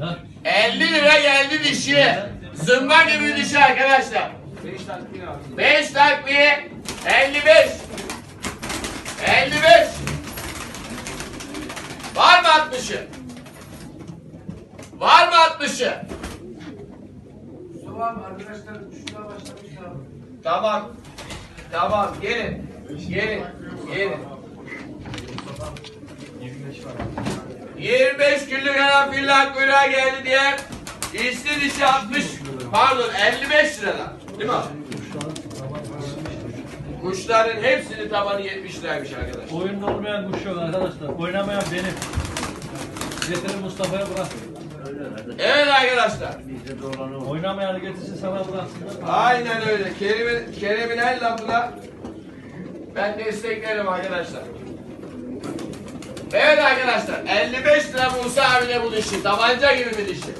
Ha? 50 lira geldi dişi. Zımba gibi dişi arkadaşlar. 5 takviye 55. 55. Var mı 60'ı? Var mı 60'ı? Tamam arkadaşlar şuna başlamışlar. Tamam. Tamam gelin. Gelin. Gelin. 25 günlük karanfiller kuyruğa geldi diye İsli dişi 60 pardon 55 liradan değil mi abi? Kuşların hepsinin tabanı 70 liraymış arkadaşlar. Oyunda olmayan kuş yok arkadaşlar. Oynamayan benim. Getirin Mustafa'ya bırak. Evet arkadaşlar. Oynamayanı getirsin sana bıraksınlar. Aynen öyle. Kerim'in Kerem'in el lafına ben desteklerim arkadaşlar. Evet arkadaşlar 55 lira Musa abine bu dişi. Tabanca gibi bir dişi.